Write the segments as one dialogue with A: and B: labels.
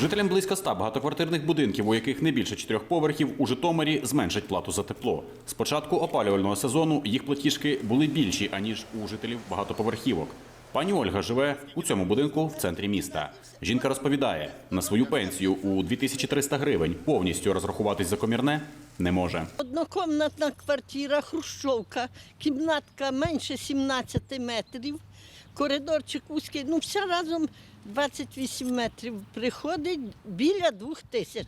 A: Жителям близько ста багатоквартирних будинків, у яких не більше чотирьох поверхів, у Житомирі зменшать плату за тепло. З початку опалювального сезону їх платіжки були більші, аніж у жителів багатоповерхівок. Пані Ольга живе у цьому будинку в центрі міста. Жінка розповідає, на свою пенсію у 2300 гривень повністю розрахуватись за комірне не може.
B: Однокомнатна квартира, хрущовка, кімнатка менше 17 метрів, коридорчик вузький, ну все разом 28 метрів приходить біля двох тисяч.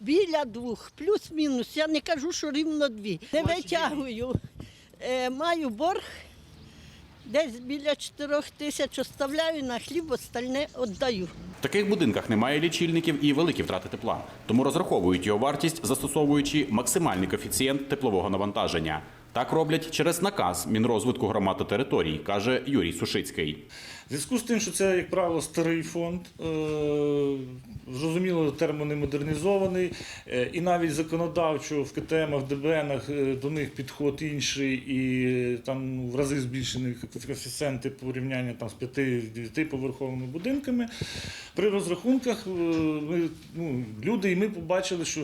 B: Біля двох, плюс-мінус. Я не кажу, що рівно дві. Не витягую. Е, маю борг, десь біля 4 тисяч оставляю на хліб, остальне віддаю.
A: В таких будинках немає лічильників і великі втрати тепла, тому розраховують його вартість, застосовуючи максимальний коефіцієнт теплового навантаження. Так роблять через наказ Мінрозвитку громад та територій, каже Юрій Сушицький.
C: В зв'язку з тим, що це, як правило, старий фонд, е, зрозуміло, термін модернізований, е, і навіть законодавчо в КТМах, ДБНах е, до них підход інший, і там в рази збільшені коефіцієнти порівняння там, з 5-9 поверховими будинками. При розрахунках ми, ну, люди і ми побачили, що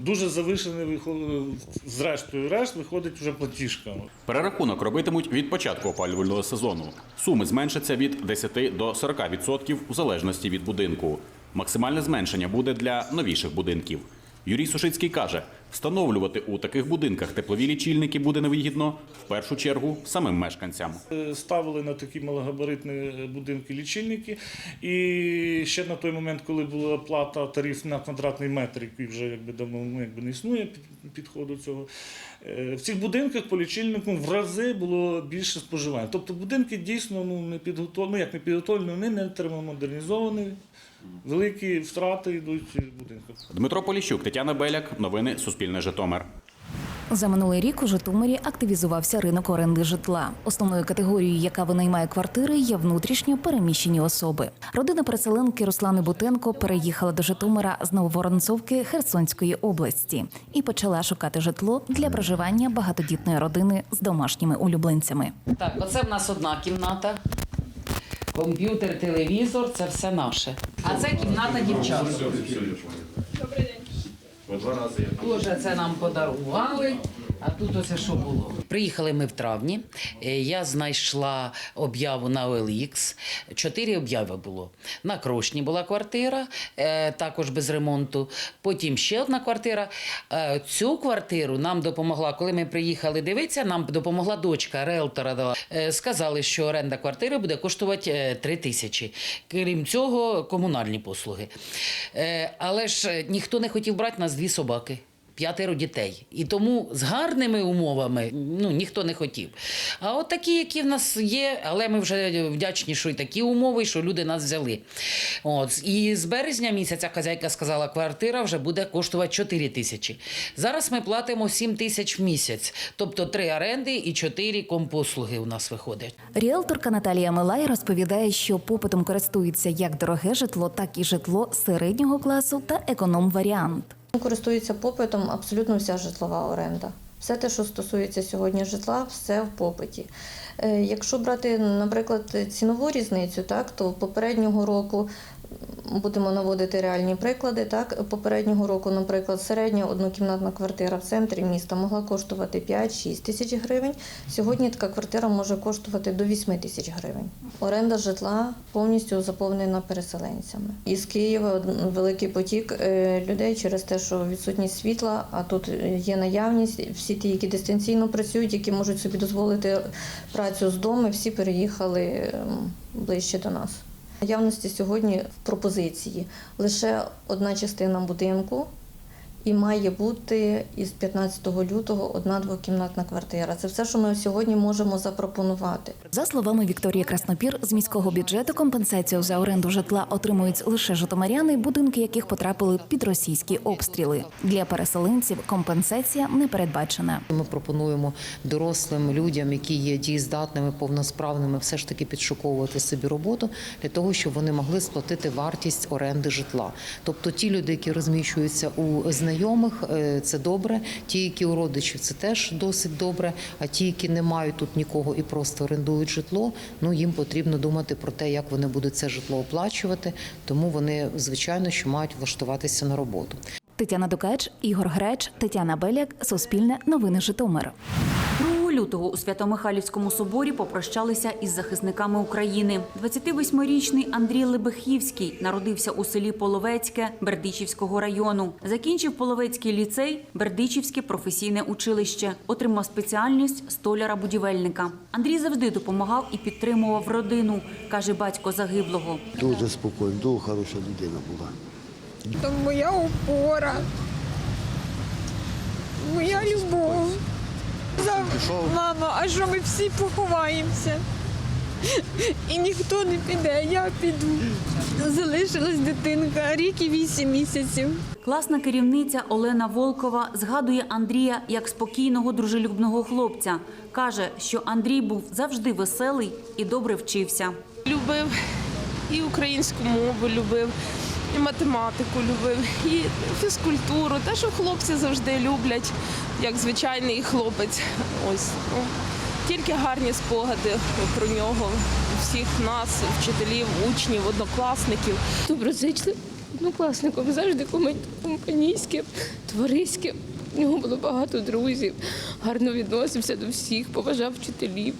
C: дуже завишений виход- зрештою решт виходить вже платіжка.
A: Перерахунок робитимуть від початку опалювального сезону. Суми зменшаться від 10 до 40% у залежності від будинку. Максимальне зменшення буде для новіших будинків. Юрій Сушицький каже, встановлювати у таких будинках теплові лічильники буде невигідно в першу чергу самим мешканцям.
C: Е, Ставили на такі малогабаритні е, будинки лічильники. І ще на той момент, коли була плата тариф на квадратний метр, який вже якби давно ну, якби не існує підходу цього. е, В цих будинках по лічильнику в рази було більше споживання. Тобто будинки дійсно ну, не підготовлені, ну як не підготовлені, вони не термомодернізовані. Великі втрати йдуть в будинках.
A: Дмитро Поліщук, Тетяна Беляк. Новини Суспільне Житомир.
D: За минулий рік у Житомирі активізувався ринок оренди житла. Основною категорією, яка винаймає квартири, є внутрішньо переміщені особи. Родина переселенки Руслани Бутенко переїхала до Житомира з Нововоронцовки Херсонської області і почала шукати житло для проживання багатодітної родини з домашніми улюбленцями.
E: Так, оце в нас одна кімната. Комп'ютер, телевізор це все наше. А це кімната дівчат. Дуже це нам подарували. А тут ось що було. Приїхали ми в травні. Е, Я знайшла об'яву на OLX. Чотири обяви було. На Крошні була квартира, е, також без ремонту. Потім ще одна квартира. Е, Цю квартиру нам допомогла, коли ми приїхали дивитися, нам допомогла дочка риелтора. Е, Сказали, що оренда квартири буде коштувати 3 тисячі. Крім цього, комунальні послуги. Але ж ніхто не хотів брати нас дві собаки. П'ятеро дітей. І тому з гарними умовами ну, ніхто не хотів. А от такі, які в нас є, але ми вже вдячні, що і такі умови, і що люди нас взяли. От. І з березня місяця хазяйка сказала, квартира вже буде коштувати 4 тисячі. Зараз ми платимо 7 тисяч в місяць, тобто три оренди і 4 компослуги у нас виходить.
D: Ріелторка Наталія Милай розповідає, що попитом користується як дороге житло, так і житло середнього класу та економ-варіант.
F: Користується попитом абсолютно вся житлова оренда. Все те, що стосується сьогодні житла, все в попиті. Е, Якщо брати, наприклад, цінову різницю, так, то попереднього року будемо наводити реальні приклади. Так, попереднього року, наприклад, середня однокімнатна квартира в центрі міста могла коштувати 5-6 тисяч гривень. Сьогодні така квартира може коштувати до 8 тисяч гривень. Оренда житла повністю заповнена переселенцями. Із Києва великий потік е, людей через те, що відсутність світла, а тут є наявність. Всі ті, які дистанційно працюють, які можуть собі дозволити працю з дому, всі переїхали ем, ближче до нас. Наявності сьогодні в пропозиції лише одна частина будинку. І має бути із 15 лютого одна двокімнатна квартира. Це все, що ми сьогодні можемо запропонувати.
D: За словами Вікторії Краснопір, з міського бюджету компенсацію за оренду житла отримують лише житомиряни, будинки яких потрапили під російські обстріли. Для переселенців компенсація не передбачена.
G: Ми пропонуємо дорослим людям, які є дієздатними, повносправними, все ж таки підшуковувати собі роботу для того, щоб вони могли сплатити вартість оренди житла. Тобто ті люди, які розміщуються у знайомих знайомих, е, це добре. Ті, які у родичів, це теж досить добре. А ті, які не мають тут нікого і просто орендують житло, ну їм потрібно думати про те, як вони будуть це житло оплачувати. Тому вони звичайно що мають влаштуватися на роботу.
D: Тетяна Дукач, Ігор Греч, Тетяна Беляк, Суспільне новини Житомир.
H: 2 лютого у Свято-Михайлівському соборі попрощалися із захисниками України. 28-річний Андрій Лебехівський народився у селі Половецьке Бердичівського району. Закінчив Половецький ліцей, Бердичівське професійне училище. Отримав спеціальність столяра-будівельника. Андрій завжди допомагав і підтримував родину, каже батько загиблого.
I: Дуже спокійно, дуже хороша людина була.
J: Це моя опора, моя любов. За... Мама, а що ми всі поховаємося? І ніхто не піде, я піду. Залишилась дитинка, рік і вісім місяців.
H: Класна керівниця Олена Волкова згадує Андрія як спокійного, дружелюбного хлопця. Каже, що Андрій був завжди веселий і добре вчився.
K: любив і українську мову любив, і математику любив, і фізкультуру. Те, що хлопці завжди люблять, як звичайний хлопець. Ось ну, тільки гарні спогади про нього, всіх нас, вчителів, учнів, однокласників.
J: Доброзичливим однокласником, завжди компанійським, товариським. У нього було багато друзів, гарно відносився до всіх, поважав вчителів.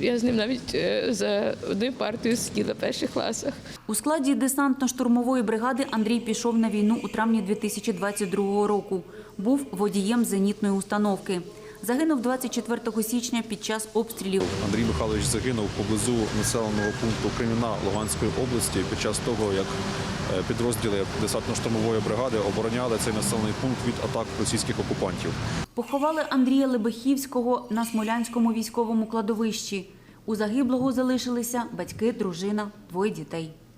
J: Я з ним навіть е, за одною партію сиділа в перших класах.
H: У складі десантно-штурмової бригади Андрій пішов на війну у травні 2022 року. Був водієм зенітної установки. Загинув 24 січня під час обстрілів.
L: Андрій Михайлович загинув поблизу населеного пункту Креміна Луганської області під час того, як е, підрозділи десантно-штурмової бригади обороняли цей населений пункт від атак російських окупантів.
H: Поховали Андрія Лебехівського на Смолянському військовому кладовищі. У загиблого залишилися батьки, дружина, двоє дітей. –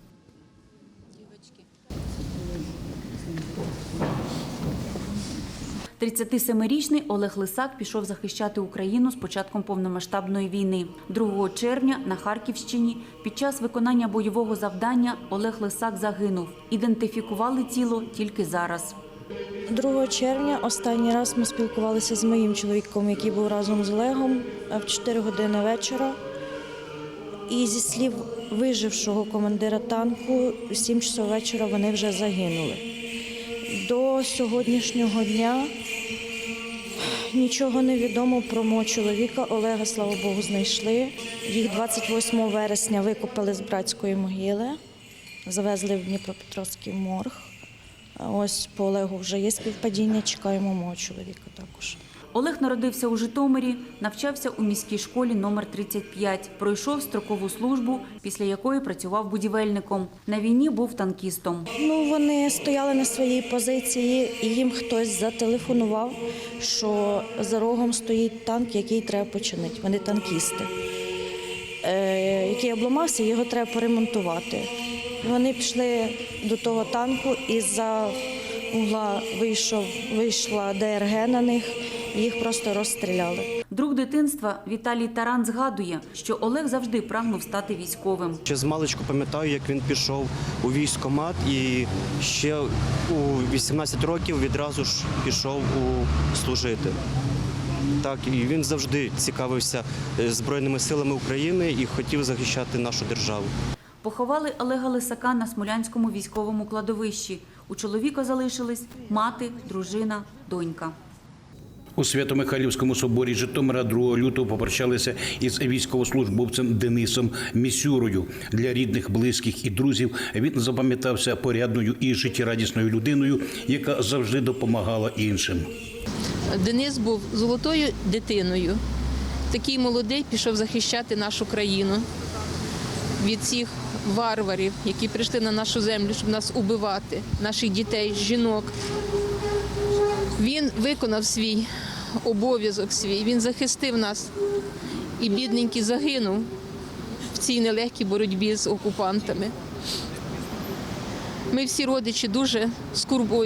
H: 37-річний Олег Лисак пішов захищати Україну з початком повномасштабної війни. 2 червня на Харківщині під час виконання бойового завдання Олег Лисак загинув. Ідентифікували тіло тільки зараз.
J: 2 червня останній раз ми спілкувалися з моїм чоловіком, який був разом з Олегом е, в 4 години вечора. І зі слів вижившого командира танку, в 7 часов вечора вони вже загинули. До сьогоднішнього дня нічого не відомо про мого чоловіка. Олега, слава Богу, знайшли. Їх 28 вересня викопали з братської могили, завезли в Дніпропетровський морг. Ось по Олегу вже є співпадіння, чекаємо мого чоловіка також.
H: Олег народився у Житомирі, навчався у міській школі номер 35, пройшов строкову службу, після якої працював будівельником. На війні був танкістом.
J: Ну, вони стояли на своїй позиції, і їм хтось зателефонував, що за рогом стоїть танк, який треба починити. Вони танкісти, е, який обламався, його треба поремонтувати. Вони пішли до того танку, і за угла вийшов, вийшла ДРГ на них, їх просто розстріляли.
H: Друг дитинства Віталій Таран згадує, що Олег завжди прагнув стати військовим.
M: Ще з маличку пам'ятаю, як він пішов у військкомат і ще у 18 років відразу ж пішов у служити. Так, і він завжди цікавився е, Збройними силами України і хотів захищати нашу державу.
H: Поховали Олега Лисака на Смолянському військовому кладовищі. У чоловіка залишились мати, дружина, донька.
N: У Свято-Михайлівському соборі Житомира 2 лютого попрощалися із військовослужбовцем Денисом Місюрою. Для рідних, близьких і друзів він запам'ятався порядною і життєрадісною людиною, яка завжди допомагала іншим.
K: Денис був золотою дитиною. Такий молодий пішов захищати нашу країну від цих варварів, які прийшли на нашу землю, щоб нас убивати, наших дітей, жінок. Він виконав свій обов'язок свій, він захистив нас. І бідненький загинув в цій нелегкій боротьбі з окупантами. Ми всі родичі дуже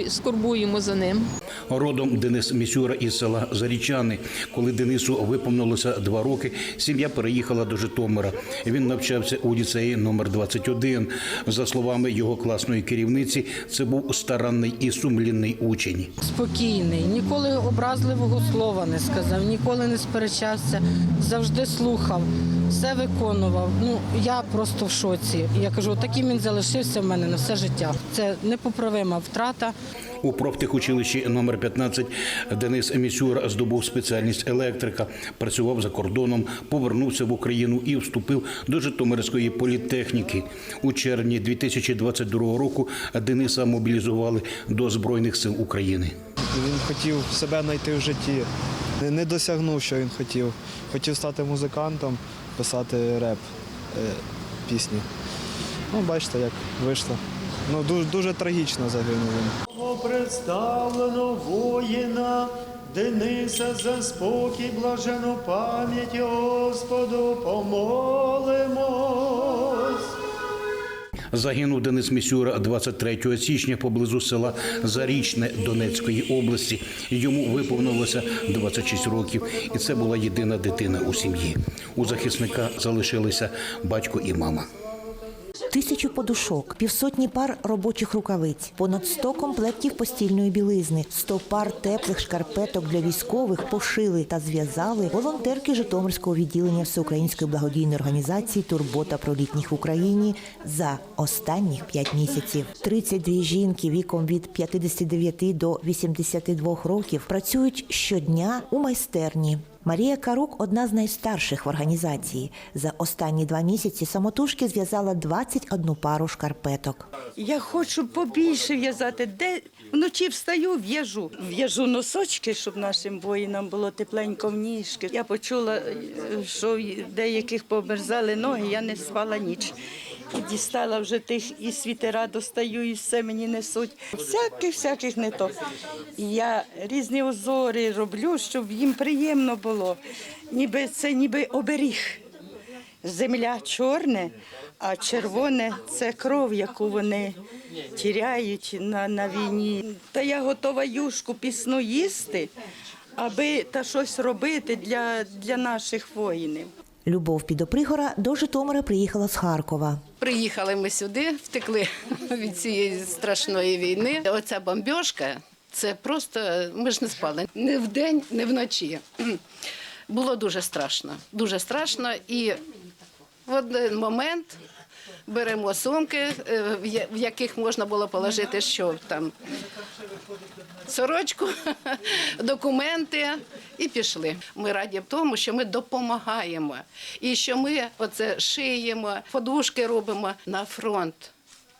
K: скорбуємо за ним.
N: Родом Денис Місюра із села Зарічани. Коли Денису виповнилося два роки, сім'я переїхала до Житомира. Він навчався у ліцеї номер 21. За словами його класної керівниці, це був старанний і сумлінний учень.
O: спокійний, ніколи образливого слова не сказав, ніколи не сперечався, завжди слухав, все виконував. Ну я просто в шоці. Я кажу, таким він залишився в мене на все життя. Це непоправима втрата.
N: У профтехучилищі номер 15 Денис Місюр здобув спеціальність електрика, працював за кордоном, повернувся в Україну і вступив до Житомирської політехніки. У червні 2022 року Дениса мобілізували до Збройних сил України.
P: Він хотів себе знайти в житті. Не- Не досягнув, що він хотів. Хотів стати музикантом, писати реп, е, пісні. Ну, бачите, як вийшло. Ну, дуже, дуже трагічно загинув він.
Q: Представлено воїна Дениса за спокій, блажену пам'ять Господу помолимось.
N: Загинув Денис Місюра 23 січня поблизу села Зарічне Донецької області. Йому виповнилося 26 років, і це була єдина дитина у сім'ї. У захисника залишилися батько і мама.
R: Тисячу подушок, півсотні пар робочих рукавиць, понад 100 комплектів постільної білизни, 100 пар теплих шкарпеток для військових пошили та зв'язали волонтерки Житомирського відділення Всеукраїнської благодійної організації Турбота про літніх в Україні за останніх 5 місяців. 32 жінки віком від 59 до 82 років працюють щодня у майстерні. Марія Карук одна з найстарших в організації. За останні два місяці самотужки зв'язала 21 пару шкарпеток.
S: Я хочу побільше в'язати. Де вночі встаю, в'яжу. В'яжу носочки, щоб нашим воїнам було тепленько в ніжки. Я почула, е, що деяких померзали ноги, я не спала ніч. Дістала вже тих і світера достаю, і все мені несуть. Всяких, всяких не то. Я різні узори роблю, щоб їм приємно було. Ніби це ніби оберіг. Земля чорне, а червоне це кров, яку вони тіряють на, на війні. Та я готова юшку пісну їсти, аби та щось робити для, для наших воїнів.
R: Любов Підопригора до Житомира приїхала з Харкова.
T: Приїхали ми сюди, втекли від цієї страшної війни. Оця бомбьошка, це просто ми ж не спали ні вдень, ні вночі. Було дуже страшно, дуже страшно. І в один момент беремо сумки, е, в яких можна було положити що там сорочку, документи і пішли. Ми раді в тому, що ми допомагаємо і що ми оце шиємо, подушки робимо на фронт.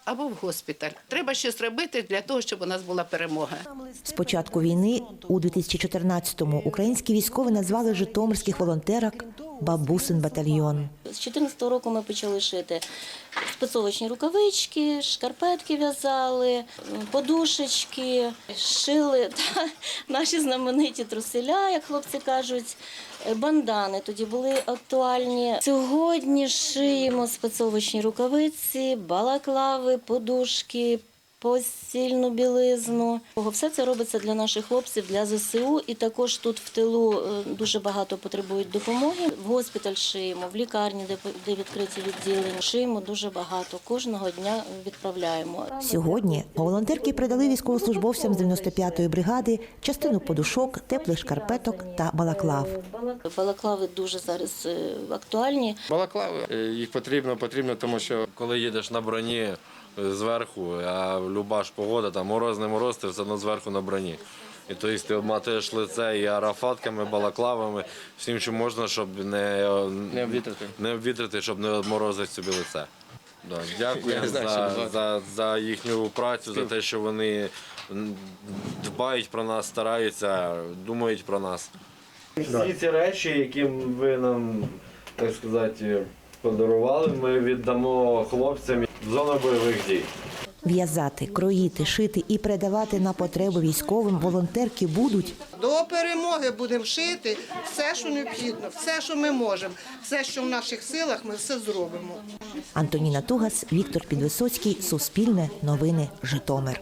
T: Або в госпіталь. Треба щось робити для того, щоб у нас була перемога.
R: З початку війни у 2014-му українські військові назвали житомирських волонтерок Бабусин батальйон.
U: З 2014 року ми почали шити спецовочні рукавички, шкарпетки в'язали, подушечки, шили та, наші знамениті труселя, як хлопці кажуть, бандани тоді були актуальні. Сьогодні шиємо спецовочні рукавиці, балаклави, подушки. Постільну білизну. Все це робиться для наших хлопців, для ЗСУ. І також тут в тилу е, дуже багато потребують допомоги. В госпіталь шиємо, в лікарні, де, відкриті відділення. Шиємо дуже багато. Кожного дня відправляємо.
R: Сьогодні волонтерки передали військовослужбовцям з 95-ї бригади частину подушок, теплих шкарпеток та балаклав.
U: Балаклави дуже зараз е, актуальні.
V: Балаклави е, їх потрібно, потрібно, тому що коли їдеш на броні зверху, а люба ж погода, там мороз, не мороз, ти все одно зверху на броні. І то ти обматуєш лице і арафатками, балаклавами, всім, що можна, щоб не, не, обвітрити. не обвітрити, щоб не обморозити собі лице. Да. Дякую за, за, за їхню працю, за те, що вони дбають про нас, стараються, думають про нас. Всі ці речі, які ви нам, так сказати, подарували, ми віддамо хлопцям в зону бойових дій.
R: В'язати, кроїти, шити і передавати на потреби військовим волонтерки будуть
W: До перемоги будемо шити все, що необхідно, все, що ми можемо, все, що в наших силах, ми все зробимо.
R: Антоніна Тугас, Віктор Підвисоцький, Суспільне, Новини, Житомир.